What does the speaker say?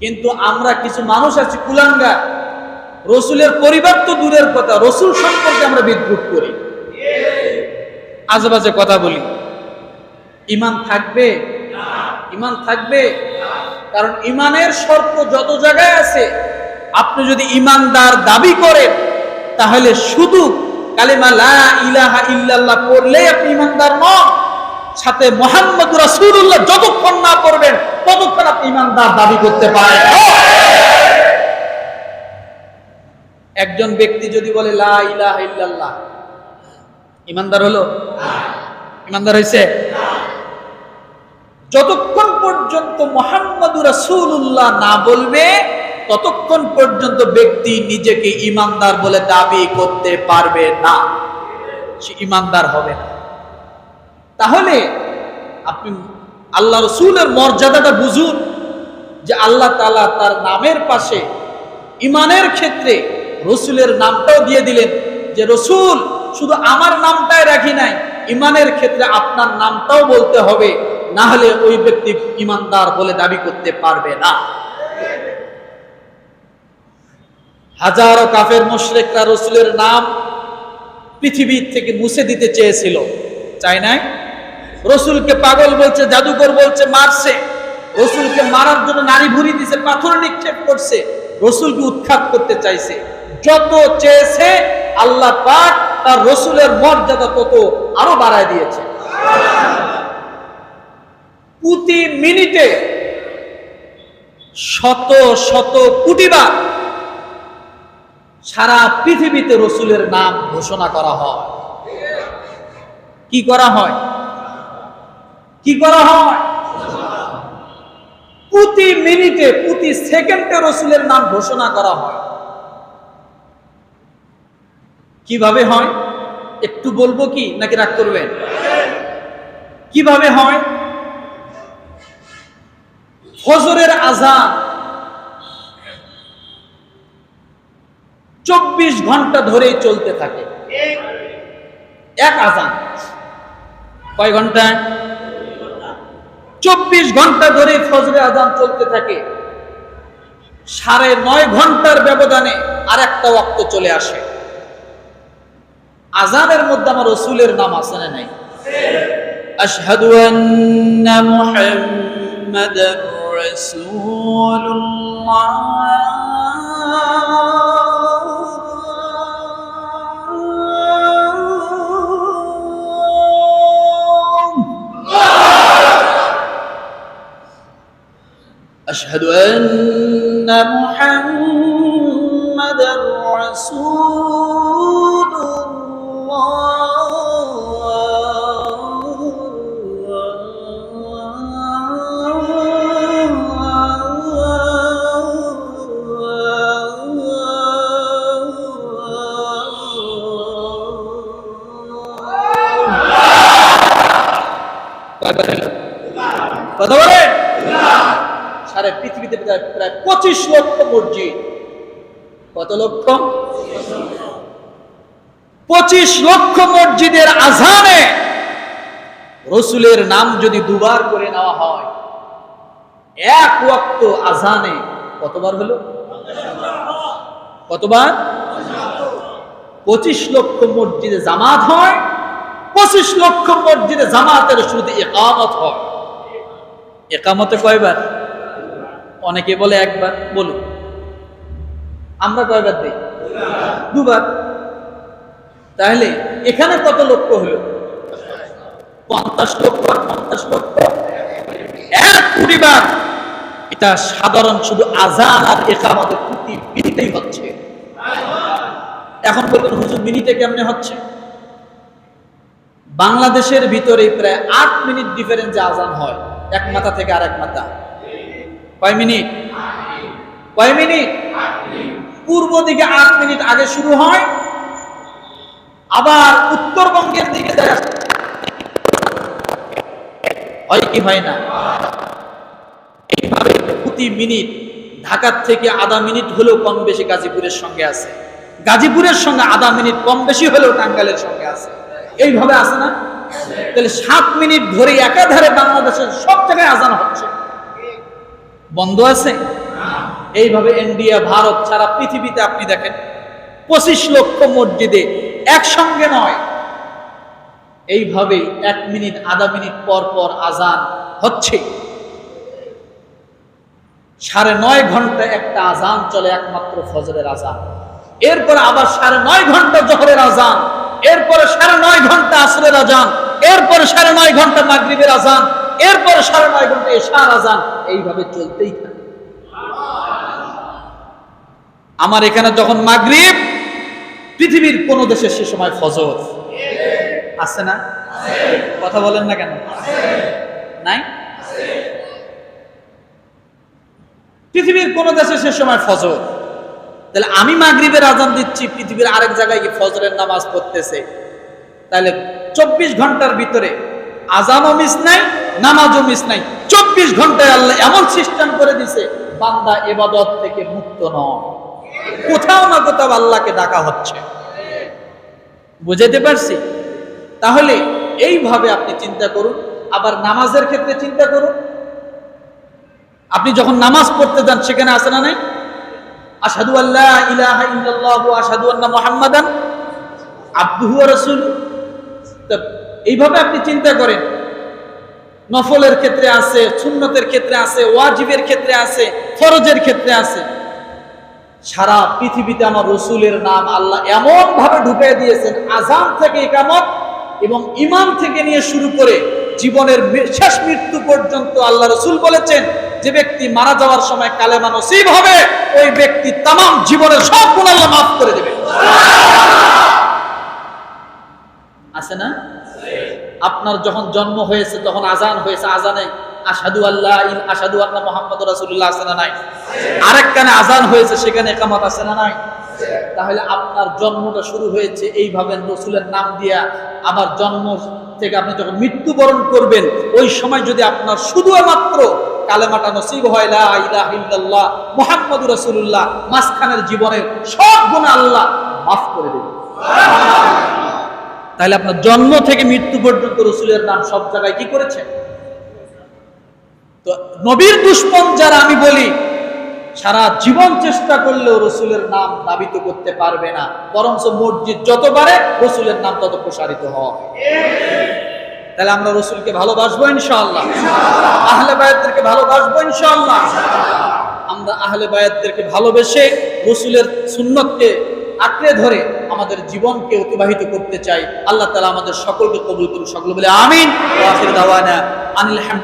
কিন্তু আমরা কিছু মানুষ আছি কুলাঙ্গা রসুলের পরিবার তো দূরের কথা, রসুল সম্পর্কে আমরা বিদ্রুপ করি। আজেবাজে কথা বলি। ইমান থাকবে? ইমান থাকবে? কারণ ইমানের শর্ত যত জায়গায় আছে, আপনি যদি ইমানদার দাবি করেন, তাহলে শুধু কালিমা লা ইলাহা ইল্লাল্লাহ পড়লেই আপনি ইমানদার নন। সাথে মোহাম্মদ রাসূলুল্লাহ যতক্ষণ না পড়বেন, ততক্ষণ আপনি ইমানদার দাবি করতে পারেন। একজন ব্যক্তি যদি বলে, লা ইলাহা ইল্লাল্লাহ ইমানদার হলো? ইমানদার হয়েছে? যতক্ষণ পর্যন্ত মোহাম্মদুর রাসূলুল্লাহ না বলবে, ততক্ষণ পর্যন্ত ব্যক্তি নিজেকে ইমানদার বলে দাবি করতে পারবে না। সে ইমানদার হবে না। তাহলে আপনি আল্লাহ রসুলের মর্যাদাটা বুঝুন যে আল্লাহ তালা তার নামের পাশে ইমানের ক্ষেত্রে রসুলের নামটাও দিয়ে দিলেন যে, রসুল, শুধু আমার নামটাই রাখি নাই ইমানের ক্ষেত্রে আপনার নামটাও বলতে হবে, না হলে ওই ব্যক্তি ইমানদার বলে দাবি করতে পারবে না। হাজারো কাফের মুশরিকরা রসুলের নাম পৃথিবীর থেকে মুছে দিতে চেয়েছিল। চাই নাই? রসুলকে পাগল বলছে, জাদুকর বলছে, মারছে। রসুলকে মারার জন্য নারী ভুরি দিছে, পাথর নিক্ষেপ করছে। রসুলকে উৎখাত করতে চাইছে। যত চেয়েছে, আল্লাহ পাক তার রসুলের মর্যাদা তত আরও বাড়ায় দিয়েছে। প্রতি মিনিটে শত শত কোটিবার সারা পৃথিবীতে রসুলের নাম ঘোষণা করা হয়। কি করা হয়? কি করা হয়? প্রতি মিনিটে, প্রতি সেকেন্ডে রসুলের নাম ঘোষণা করা হয়। কীভাবে হয়? একটু বলব কি, নাকি রাগ করবেন? কীভাবে হয়? ফজরের আজান চব্বিশ ঘণ্টা ধরেই চলতে থাকে। এক আজান কয় ঘণ্টা চব্বিশ ঘণ্টা ধরে ফজরে আজান চলতে থাকে। সাড়ে নয় ঘণ্টার ব্যবধানে আর একটা ওয়াক্ত চলে আসে। আজানের মধ্যে আমার রসুলের নাম আছে না নাই? আশহাদু আন্না রাসূলুল্লাহ। أشهد أن محمدا رسول সারা পৃথিবীতে প্রায় পঁচিশ লক্ষ মসজিদ। কত লক্ষ? পঁচিশ লক্ষ মসজিদের আজানে রসুলের নাম যদি দুবার করে নেওয়া হয়, এক ওয়াক্ত আজানে কতবার হলো? কতবার? পঁচিশ লক্ষ মসজিদে জামাত হয়, পঁচিশ লক্ষ মসজিদে জামাতের শুরুতে একামত হয়। একামতে কয়বার? অনেকে বলে একবার, বলুন। আমরা কয়বার দিই? দুবার। তাহলে এখানে কত লক্ষ হলো? পঞ্চাশ লক্ষ আর পঞ্চাশ লক্ষ। এক কোটি বার। এটা সাধারণ, শুধু আজান আর একামতের প্রতি মিনিটেই হচ্ছে। এখন বলবেন হুজুর, মিনিটে কেমনে হচ্ছে? বাংলাদেশের ভিতরে প্রায় আট মিনিট ডিফারেন্সে আজান হয়, এক মাথা থেকে আরেক মাথা। কয় মিনিট? কয় মিনিট? পূর্ব দিকে আট মিনিট আগে শুরু হয়। আবার উত্তরবঙ্গের দিকে হয় কি হয় না? এইভাবে প্রতি মিনিট ঢাকার থেকে আধা মিনিট হলেও কম বেশি গাজীপুরের সঙ্গে আছে। গাজীপুরের সঙ্গে আধা মিনিট কম বেশি হলেও টাঙ্গালের সঙ্গে আছে। এইভাবে আছে না? তাহলে সাত মিনিট ধরে একাধারে বাংলাদেশের সব জায়গায় আজান হচ্ছে। বন্ধ আছে? এইভাবে ইন্ডিয়া ভারত সারা পৃথিবীতে আপনি দেখেন, পঁচিশ লক্ষ মসজিদে একসঙ্গে নয়। এইভাবেই এক মিনিট, আধা মিনিট পর পর আজান হচ্ছে। সাড়ে নয় ঘণ্টা একটা আজান চলে একমাত্র ফজরের আজান। এরপরে আবার সাড়ে নয় ঘণ্টা জহরের আজান। এরপরে সাড়ে নয় ঘণ্টা আসরের আজান। এরপরে সাড়ে নয় ঘণ্টা মাগরিবের আজান। এরপরে সাড়ে নয় ঘণ্টা এশার আজান এইভাবে চলতেই থাকে। আমার এখানে যখন মাগরিব, পৃথিবীর কোন দেশে সে সময় ফজর। আছে না? কথা বলেন না কেন? নাই? পৃথিবীর কোন দেশে সে সময় ফজর। তাহলে আমি মাগরিবের আজান দিচ্ছি, পৃথিবীর আরেক জায়গায় কি ফজরের নামাজ পড়তেছে। তাহলে চব্বিশ ঘণ্টার ভিতরে আজানও মিস নাই নামাজও মিস নাই। চব্বিশ ঘন্টায় আল্লাহ এমন সিস্টেম করে দিছে, বান্দা এবাদত থেকে মুক্ত নয়। কোথাও না কোথাও আল্লাহকে ডাকা হচ্ছে। বুঝাইতে পারছি? তাহলে এইভাবে আপনি চিন্তা করুন, আবার নামাজের ক্ষেত্রে চিন্তা করুন। আপনি যখন নামাজ পড়তে যান, সেখানে আসে না নাই? আসাদু আল্লাহ ইলাহা ইল্লাল্লাহ আসাদু আন্না মুহাম্মাদান আব্দুহু তা এইভাবে আপনি চিন্তা করেন। নফলের ক্ষেত্রে আছে, সুন্নতের ক্ষেত্রে আছে, ওয়াজিবের ক্ষেত্রে আছে, ফরজের ক্ষেত্রে আছে। সারা পৃথিবীতে আমার রসুলের নাম আল্লাহ এমন ভাবে ঢুকিয়ে দিয়েছেন, আজান থেকে একামত এবং ইমাম থেকে নিয়ে শুরু করে জীবনের শেষ মৃত্যু পর্যন্ত আল্লাহ রসুল বলেছেন, যে ব্যক্তি মারা যাওয়ার সময় কালেমা নসিব হবে, ওই ব্যক্তি তাম জীবনের সব গুণ আল্লাহ মাফ করে দেবে। আছে না? আপনার যখন জন্ম হয়েছে, তখন আজান হয়েছে আজানে আসাদু আল্লাহ আসাদু আল্লাহ মোহাম্মদ রাসুল্লাহ আছে না নাই? আরেক কানে আজান হয়েছে, সেখানে একামত আছে না নাই? তাহলে আপনার জন্মটা শুরু হয়েছে এইভাবে রসুলের নাম দিয়া। আবার জন্ম থেকে আপনি যখন মৃত্যুবরণ করবেন, ওই সময় যদি আপনার শুধুমাত্র কালেমাটা নসিব হয়, লা ইলাহা ইল্লাল্লাহ মুহাম্মাদুর রাসূলুল্লাহ মাঝখানের জীবনের সব গুনাহ আল্লাহ মাফ করে দেবে তাহলে আপনার জন্ম থেকে মৃত্যু পর্যন্ত রসুলের নাম সব জায়গায় কি করেছে? তো নবীর দুশ্মন যারা, আমি বলি, সারা জীবন চেষ্টা করলেও রসুলের নাম দাবিত করতে পারবে না। বরঞ্চ মসজিদ যত বাড়ে, রসুলের নাম তত প্রসারিত হয়। তাহলে আমরা রসুলকে ভালোবাসবো ইনশাআল্লাহ। আহলে বায়াতদেরকে ভালোবাসবো ইনশাআল্লাহ। আমরা আহলে বায়াতদেরকে ভালোবেসে রসুলের সুন্নতকে আঁকড়ে ধরে আমাদের জীবনকে অতিবাহিত করতে চাই। আল্লাহ তালা আমাদের সকলকে কবুল করুন সকল বলে আমিন। আলহামদুলিল্লাহ।